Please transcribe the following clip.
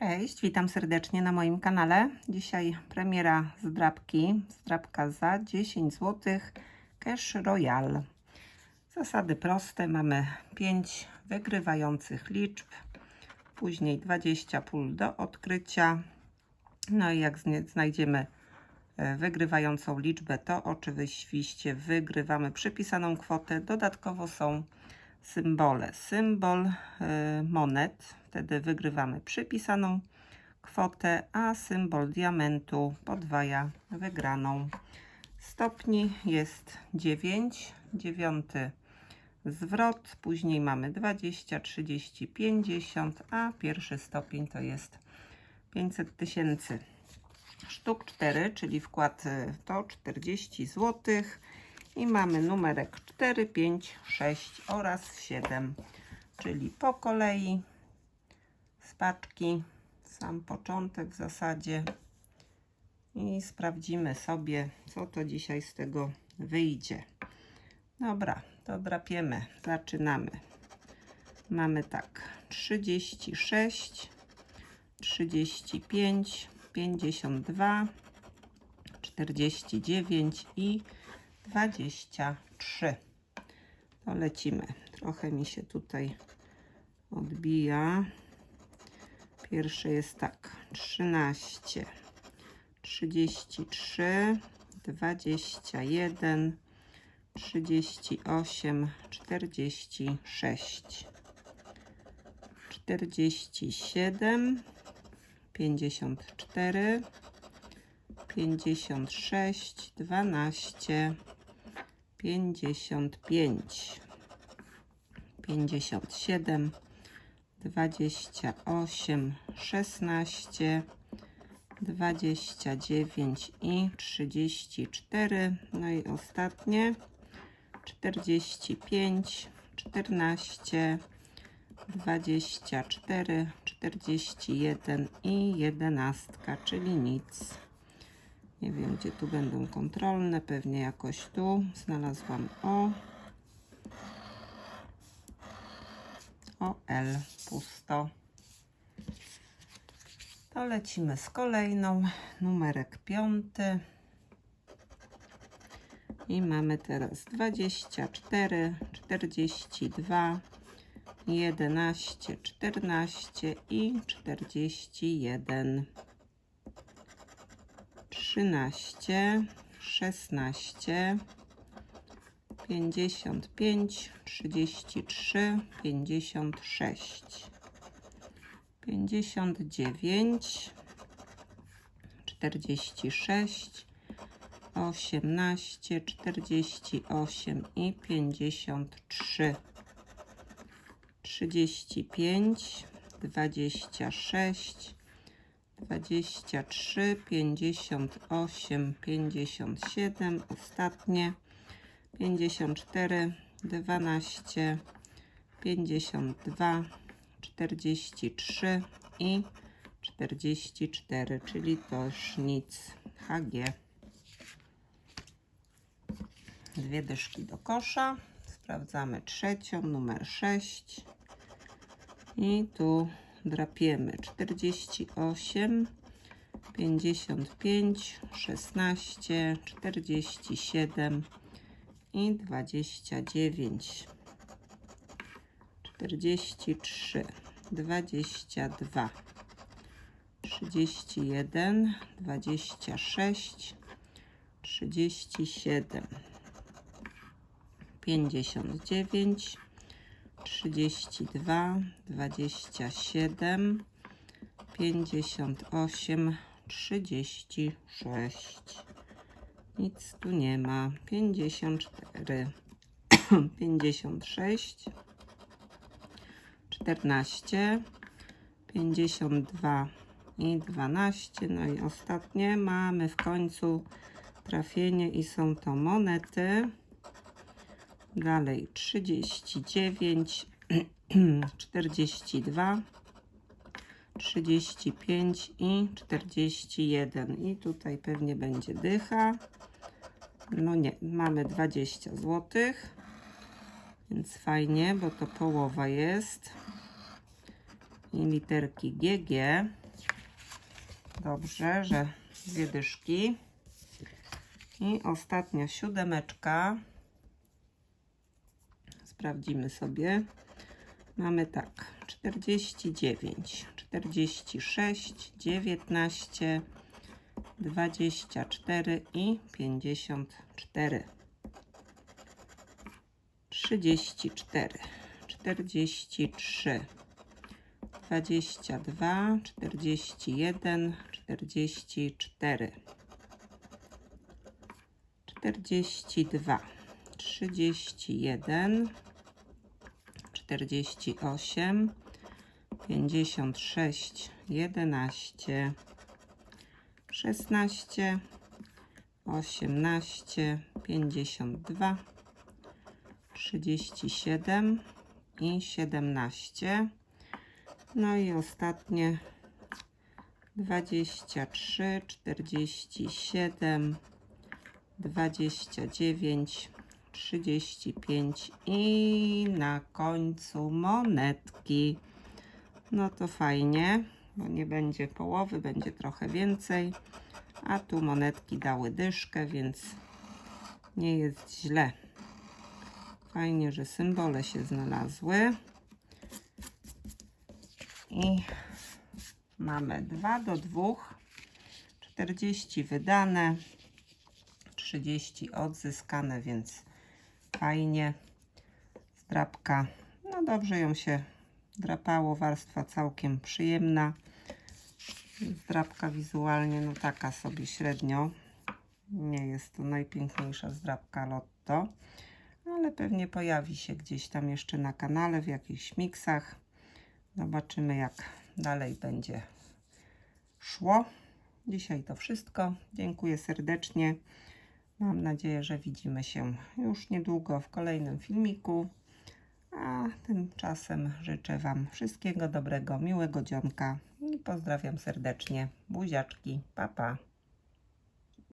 Cześć, witam serdecznie na moim kanale. Dzisiaj premiera zdrabki, zdrabka za 10 zł, Cash Royal. Zasady proste, mamy 5 wygrywających liczb, później 20 pól do odkrycia. No i jak znajdziemy e, wygrywającą liczbę, to oczywiście wygrywamy przypisaną kwotę. Dodatkowo są symbole. Symbol y, monet, wtedy wygrywamy przypisaną kwotę, a symbol diamentu podwaja wygraną. Stopni jest 9, dziewiąty zwrot, później mamy 20, 30, 50, a pierwszy stopień to jest 500 tysięcy. Sztuk 4, czyli wkład y, to 40 złotych i mamy numerek 4, 5, 6 oraz 7, czyli po kolei z paczki, sam początek w zasadzie i sprawdzimy sobie, co to dzisiaj z tego wyjdzie. Dobra, to drapiemy, zaczynamy. Mamy tak, 36, 35, 52, 49 i 23. To lecimy. Trochę mi się tutaj odbija. Pierwsze jest tak. 13, 33, 21, 38, 46, 47, 54, 56, 12, 55, 57, 28, 16, 29 i 34. No i ostatnie 45, 14, 24, 41 i 11, czyli nic. Nie wiem, gdzie tu będą kontrolne. Pewnie jakoś tu. Znalazłam O. O L. Pusto. To lecimy z kolejną. Numerek piąty. I mamy teraz 24, 42, 11, 14 i 41. 13, 16, 55, 33, 56, 59, 46, 18, 48 i 53, 35, 26, 23, 58, 57, ostatnie 54, 12, 52, 43 i 44, czyli też nic. HG. Dwie dyszki do kosza. Sprawdzamy trzecią, numer 6. I tu drapiemy 48, 55, 16, 47 i 29, 43, 22, 31, 26, 37, 59, 32, 27, 58, 36. Nic tu nie ma. 54, 56, 14, 52 i 12. No i ostatnie mamy w końcu trafienie i są to monety. Dalej 39, 42, 35 i 41. I tutaj pewnie będzie dycha. No nie, mamy 20 zł. Więc fajnie, bo to połowa jest. I literki GG. Dobrze, że dwie dyszki. I ostatnia siódemeczka. Sprawdzimy sobie. Mamy tak, 49, 46, 19, 24 i 54. 34, 43, 22, 41, 44, 42, 31, 48, 56, 11, 16, 18, 52, 37 i 17. No i ostatnie 23, 47, 29, 35 i na końcu monetki. No to fajnie, bo nie będzie połowy, będzie trochę więcej. A tu monetki dały dyszkę, więc nie jest źle. Fajnie, że symbole się znalazły. I mamy 2 do 2, 40 wydane, 30 odzyskane, więc fajnie. Zdrapka, no dobrze ją się drapało, warstwa całkiem przyjemna. Zdrapka wizualnie, no taka sobie średnio. Nie jest to najpiękniejsza zdrapka Lotto, ale pewnie pojawi się gdzieś tam jeszcze na kanale w jakichś miksach. Zobaczymy, jak dalej będzie szło. Dzisiaj to wszystko. Dziękuję serdecznie. Mam nadzieję, że widzimy się już niedługo w kolejnym filmiku. A tymczasem życzę Wam wszystkiego dobrego, miłego dzionka i pozdrawiam serdecznie. Buziaczki, pa pa.